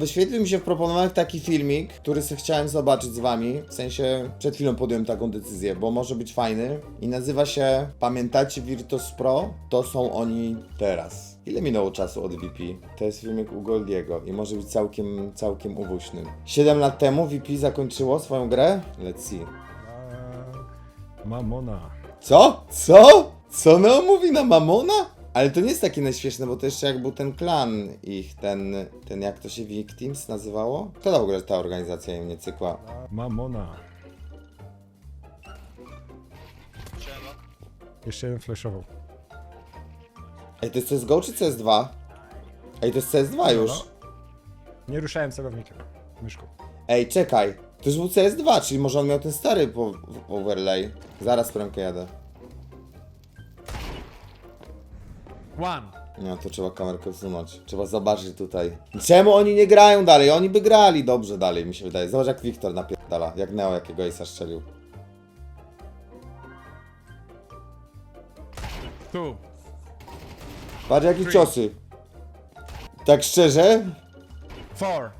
wyświetlił mi się w proponowanych taki filmik, który sobie chciałem zobaczyć z wami. W sensie przed chwilą podjąłem taką decyzję, bo może być fajny. I nazywa się Pamiętacie Virtus Pro? To są oni teraz. Ile minęło czasu od VP? To jest filmik u Goldiego i może być całkiem, całkiem uwuśny. 7 lat temu VP zakończyło swoją grę? Let's see. A, Mamona. Co? Co? Co Neo mówi na Mamona? Ale to nie jest takie najśmieszne, bo to jeszcze jak był ten klan ich, ten, ten jak to się Victims nazywało? Kto w ogóle ta organizacja im nie cykła? Mamona. Jeszcze jeden flashował. Ej, to jest CSGO czy CS2? Ej, to jest CS2 już. Nie ruszałem celownikiem. Myszką. Ej, czekaj. To już był CS2, czyli może on miał ten stary po, overlay. Zaraz premkę jadę. One. No to trzeba kamerkę wsunąć. Trzeba zobaczyć tutaj. Czemu oni nie grają dalej? Oni by grali dobrze dalej, mi się wydaje. Zobacz jak Wiktor napierdala. Jak Neo jakiego Ace'a strzelił. Two. Patrz jakie ciosy. Tak szczerze? Four.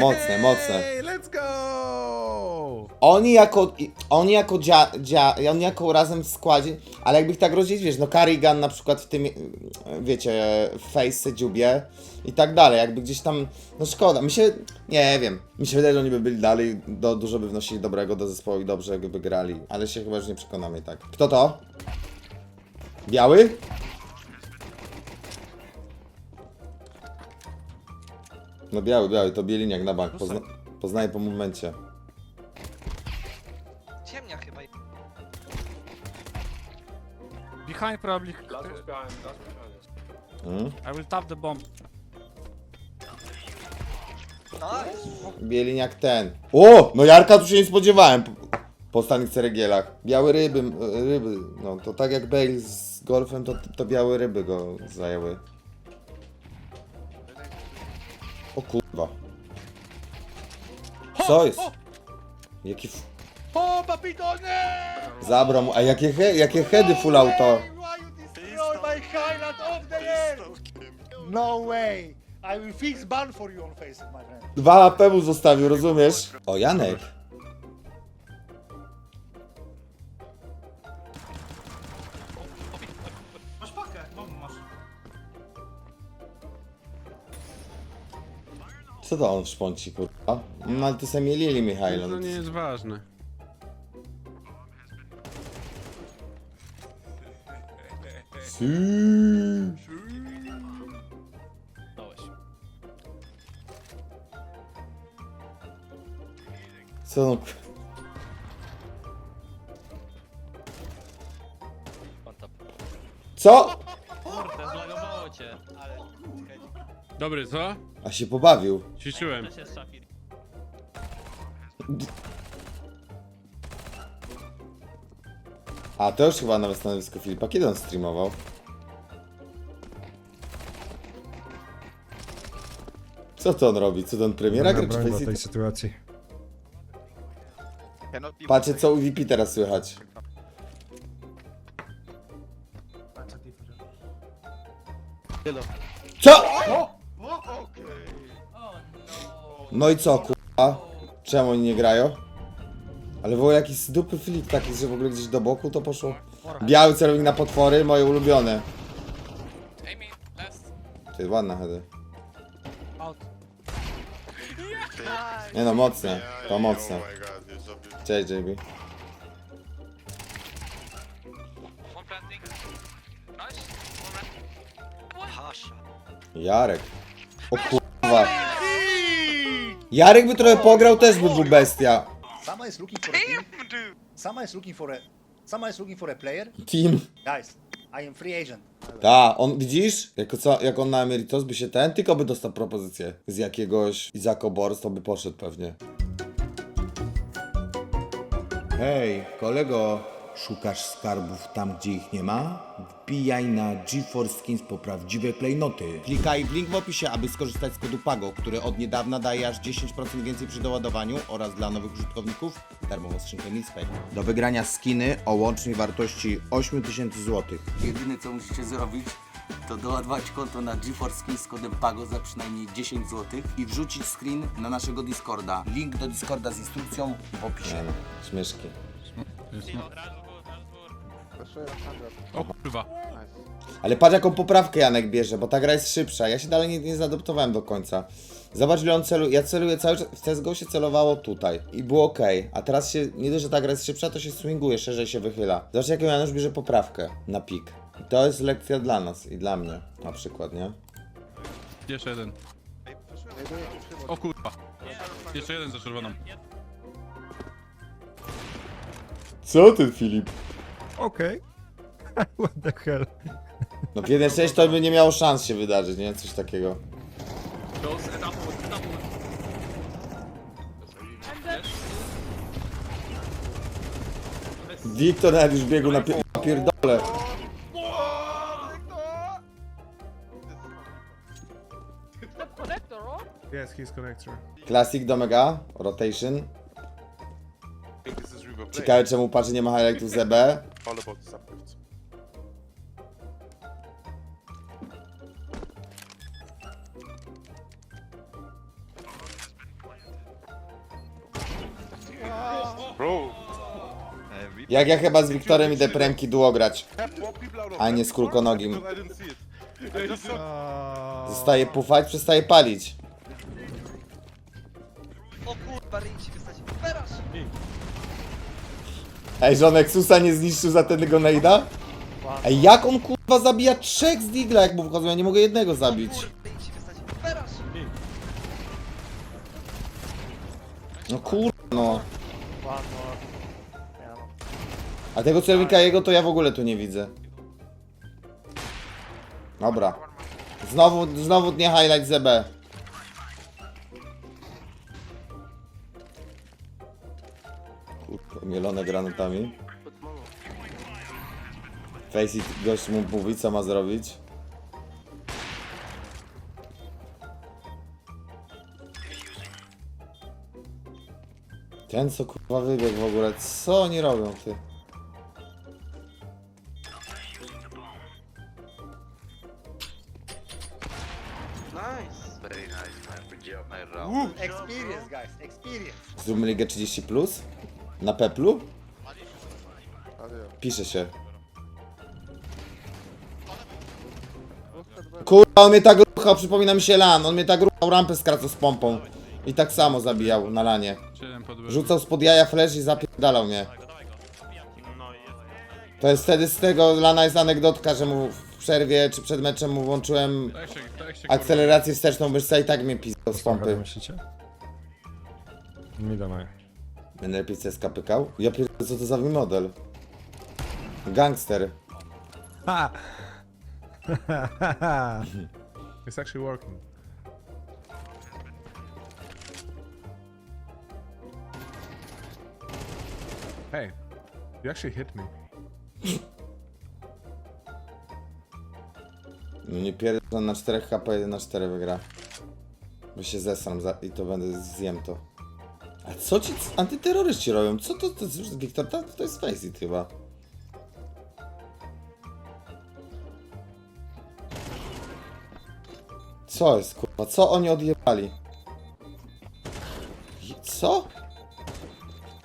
Mocne, mocne. Hey, let's go! Oni jako, i- oni jako dzia, dzia, oni jako razem w składzie, ale jakby ich tak rozdzielić, wiesz, no Carrigan na przykład w tym, wiecie, Face, Dziubie i tak dalej, jakby gdzieś tam, no szkoda, mi się, nie wiem, mi się wydaje, że oni by byli dalej, do, dużo by wnosili dobrego do zespołu i dobrze by grali, ale się chyba już nie przekonamy i tak. Kto to? Biały? No biały, biały, to Bieliniak na bank, Pozna, poznaję po momencie. Ciemnia chyba. Behind probably. Mm? I will tap the bomb. Nice. Bieliniak ten. O! No Jarka tu się nie spodziewałem po, po ostatnich ceregielach. Białe ryby, ryby. No to tak jak Bale z golfem, to, to białe ryby go zajęły. O kurwa. Co jest? Jaki f... O, papito, nie! Zabrał mu... A jakie, he, jakie heady full auto? No way! I will fix ban for you on Facebook, my friend. Dwa AP mu zostawił, rozumiesz? O, Janek. Co to on w szponci, kurwa? No ale to sami Lili Michailo. To nie jest ważne. Si. Co no... Co? Kurde, zlagowało cię. Dobry, co? A się pobawił. Ćwiczyłem. Też jest Shafir. A to już chyba nawet stanowisko Filipa. Kiedy on streamował? Co to on robi? Co to on premiera gry Dobra czy broń do tej sytuacji. Patrzcie co u VP teraz słychać. No i co kurwa? Czemu oni nie grają? Ale było jakiś z dupy flip taki, że w ogóle gdzieś do boku to poszło. Biały celownik na potwory, moje ulubione. Ty ładna hedy. Nie no, mocne. To mocne. Cześć JB. Jarek. O kurwa. Jarek by trochę pograł, też by był bestia. Sama is looking for a team. Sama is looking for a. Sama is looking for a player. Team. Guys, I am free agent. Ta, on widzisz? Jako co, jak on na Emeritus by się ten, tylko by dostał propozycję z jakiegoś Izako Bors, to by poszedł pewnie. Hej, kolego, szukasz skarbów tam, gdzie ich nie ma? Wbijaj na GeForce Skins po prawdziwe klejnoty. Klikaj w link w opisie, aby skorzystać z kodu PAGO, który od niedawna daje aż 10% więcej przy doładowaniu oraz dla nowych użytkowników darmową skrzynkę Milspec. Do wygrania skiny o łącznej wartości 8000 zł. Jedyne co musicie zrobić, to doładować konto na GeForce Skin z kodem PAGO za przynajmniej 10 zł i wrzucić screen na naszego Discorda. Link do Discorda z instrukcją w opisie. Nie śmieszki. O kurwa. Ale patrz jaką poprawkę Janek bierze, bo ta gra jest szybsza. Ja się dalej nie, nie zaadoptowałem do końca. Zobacz ile on celuje. Ja celuję cały czas. W CSGO się celowało tutaj. I było ok. A teraz się, nie dość, że ta gra jest szybsza, to się swinguje, szerzej się wychyla. Zobacz jaką Janusz bierze poprawkę na pik. I to jest lekcja dla nas i dla mnie. Na przykład, nie? Jeszcze jeden. O kurwa. Jeszcze jeden za czerwoną. Co ty Filip? Okej. What the hell? No w 1.6 to by nie miało szans się wydarzyć, nie? Coś takiego. Wiktor nawet już biegł na pier- pierdole. Yes, he's connector. Classic do mega, rotation. Ciekawe czemu patrzy nie ma highlightów ZB. Jak ja chyba z Wiktorem idę premki duo grać, a nie z kulkonogim. Zostaje pufać, przestaje palić. Ej, że on Exusa nie zniszczył za ten Gonejda? Ej, jak on kurwa zabija trzech z Digla, jak mu wchodzą? Ja nie mogę jednego zabić. No kurwa, no. A tego celownika jego to ja w ogóle tu nie widzę. Dobra. Znowu, znowu nie highlight ZB. Mielone granatami. Faceit gość mu mówi co ma zrobić. Ten co kurwa wybiegł w ogóle, co oni robią ty? Experience, guys. Experience. Zróbmy ligę 30 plus? Na Peplu? Pisze się. Kurwa, on mnie tak ruchał, przypomina mi się LAN. On mnie tak ruchał, rampę skracał z pompą. I tak samo zabijał na lanie. Rzucał spod jaja flash i zapierdalał mnie. To jest wtedy z tego lana jest anegdotka, że mu w przerwie czy przed meczem mu włączyłem Tak się, tak się akcelerację wsteczną myszce i tak mnie pizdał z pompy. myślicie? Mi dawaj. Będę CSK pykał? Ja pierdolę, co to za model? Gangster. Ha! It's actually working. Hey, you actually hit me. No nie pierdolę na 4 HP, 1 na 4 wygra. Bo się zesram za... i to będę zjem to. A co ci antyterroryści robią? Co to, to, to Wiktor, to, to jest Faceit chyba. Co jest kurwa? Co oni odjebali? Je- Co?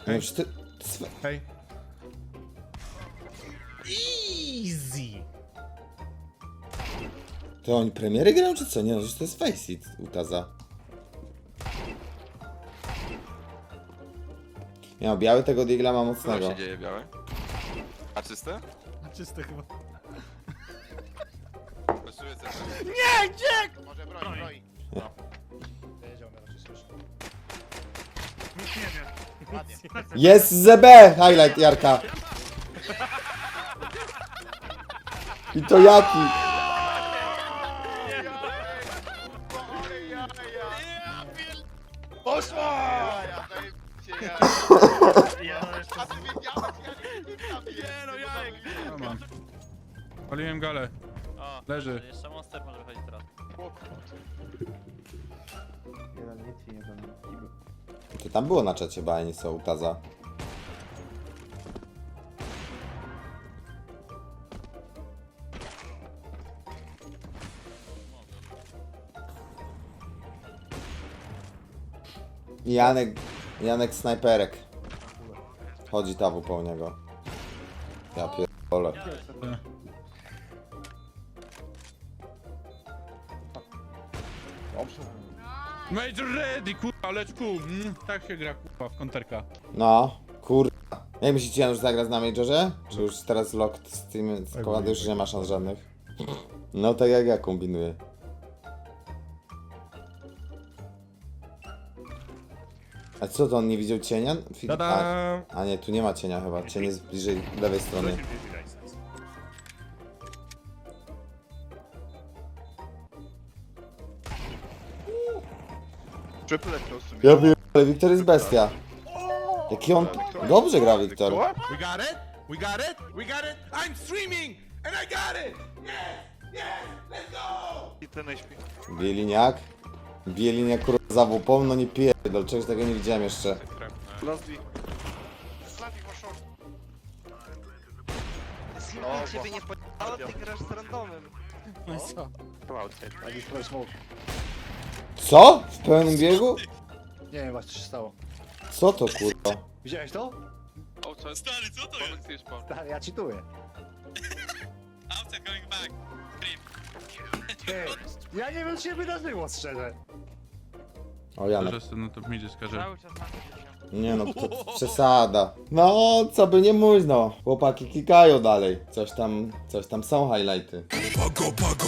No już ty... swe- Hey. Easy! To oni premiery grają czy co? Nie no, że to jest Faceit Utaza. Ja biały tego digla ma mocnego. dzieje białe? A czyste? Czyste chyba. Coś. Wiedział, mnie raczej słyszy. Nic nie wiem. Ładnie. Jest ZB! Highlight Jarka. I to jaki? ja... Ja ja Leży. Jeszcze tam było na czacie bajni Sołtaza. Janek Janek snajperek. Chodzi tawu po niego. Ja pierdolę. Major ready, kurwa, let's go. Mm, tak się gra, kurwa, w konterka. No, kurwa. Jak myślicie, Janusz zagra z na Majorze? Czy już teraz locked z tym składem już nie ma szans żadnych? No tak jak ja kombinuję. A co to on nie widział cienia? Fi- A, Ta-da! a nie, tu nie ma cienia chyba. Cień jest bliżej lewej strony. Me. Ja ale Wiktor jest bestia. Jaki on... Dobrze gra Wiktor. We got it! We got it! We got it! I'm streaming! And I got it! I ten HP. Bieliniak. Bieliniak kurwa za WP, no nie pierdol, czegoś takiego nie widziałem jeszcze. Last ciebie nie ty grasz z randomem. No i co? I just play smoke. Co? W pełnym biegu? Nie wiem właśnie co się stało. Co to kurwa? Widziałeś to? Stary, co to jest? Stary, ja czytuję. Outside going back. Ej, ja nie wiem co się wydarzyło szczerze. O Janek. Że na top midzie skaże. Cały czas na się. Nie no, to przesada. No, co by nie mówić no. Chłopaki kikają dalej. Coś tam, coś tam są highlighty. Pago, pago.